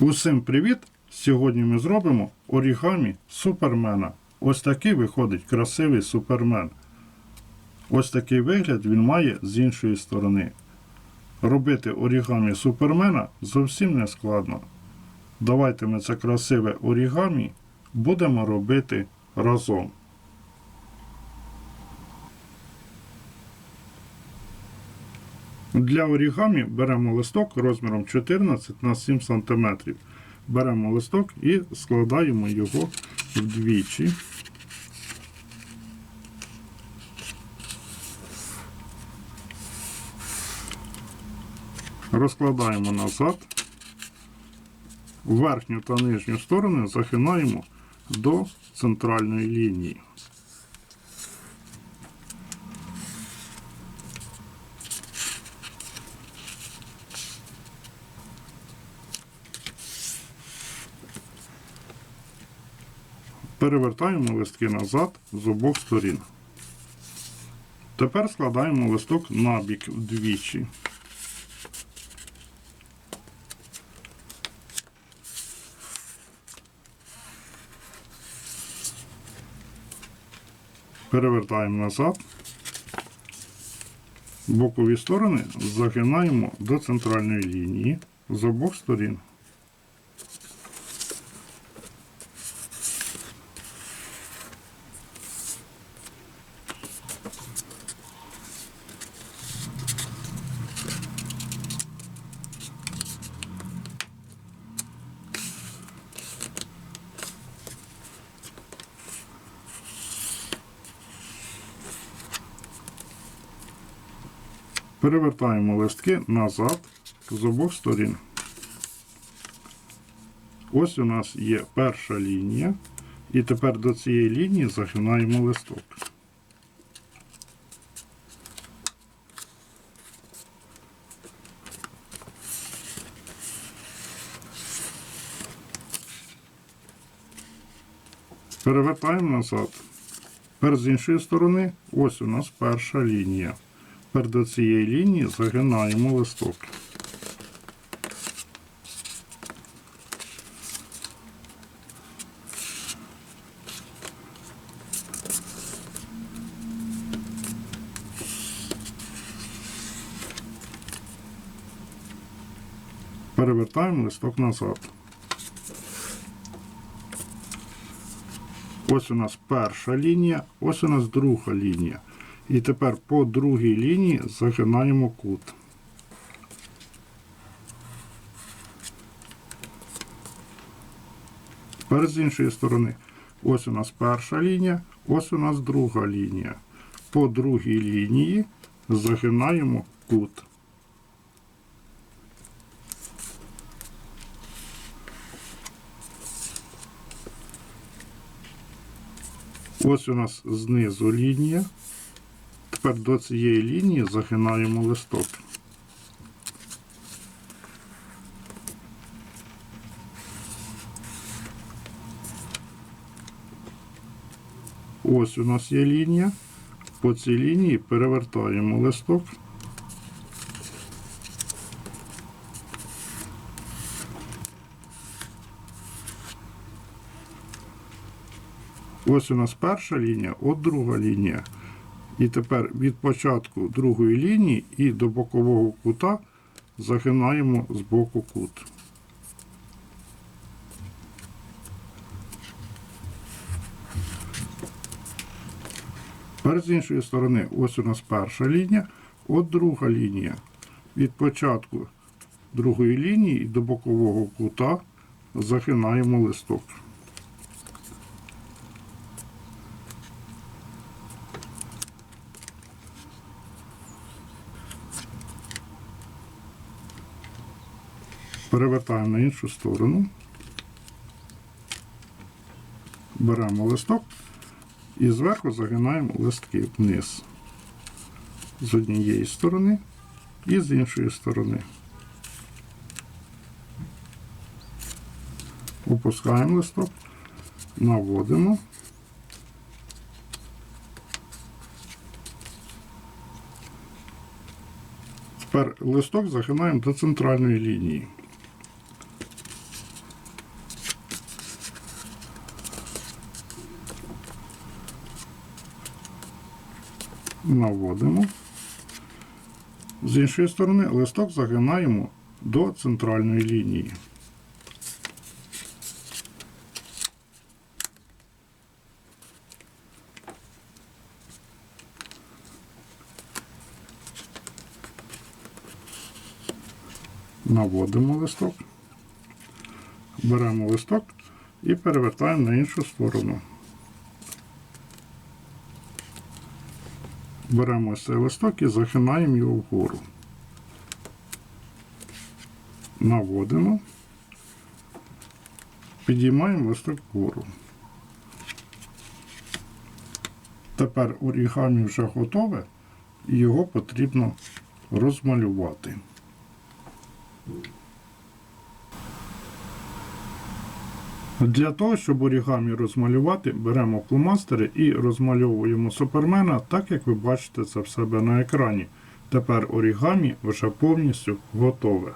Усім привіт! Сьогодні ми зробимо орігамі супермена. Ось такий виходить красивий супермен. Ось такий вигляд він має з іншої сторони. Робити орігамі супермена зовсім не складно. Давайте ми це красиве орігамі будемо робити разом. Для орігамі беремо листок розміром 14 на 7 см. Беремо листок і складаємо його вдвічі. Розкладаємо назад. Верхню та нижню сторони загинаємо до центральної лінії. Перевертаємо листки назад з обох сторін. Тепер складаємо листок набік вдвічі. Перевертаємо назад. Бокові сторони загинаємо до центральної лінії з обох сторін. Перевертаємо листки назад з обох сторін. Ось у нас є перша лінія. І тепер до цієї лінії загинаємо листок. Перевертаємо назад. Тепер з іншої сторони, ось у нас перша лінія. Тепер до цієї лінії загинаємо листок. Перевертаємо листок назад. Ось у нас перша лінія, ось у нас друга лінія. І тепер по другій лінії загинаємо кут. Тепер з іншої сторони. Ось у нас перша лінія, ось у нас друга лінія. По другій лінії загинаємо кут. Ось у нас знизу лінія. Тепер до цієї лінії загинаємо листок. Ось у нас є лінія. По цій лінії перевертаємо листок. Ось у нас перша лінія, от друга лінія. І тепер від початку другої лінії і до бокового кута загинаємо з боку кут. Тепер з іншої сторони, ось у нас перша лінія, от друга лінія. Від початку другої лінії до бокового кута загинаємо листок. Перевертаємо на іншу сторону. Беремо листок і зверху загинаємо листки вниз. З однієї сторони і з іншої сторони. Опускаємо листок, наводимо. Тепер листок загинаємо до центральної лінії. Наводимо. З іншої сторони листок загинаємо до центральної лінії. Наводимо листок, беремо листок і перевертаємо на іншу сторону. Беремо ось листок і загинаємо його вгору. Наводимо, підіймаємо листок вгору. Тепер орігамі вже готове, і його потрібно розмалювати. Для того, щоб орігамі розмалювати, беремо фломастери і розмальовуємо супермена, так як ви бачите це в себе на екрані. Тепер орігамі вже повністю готове.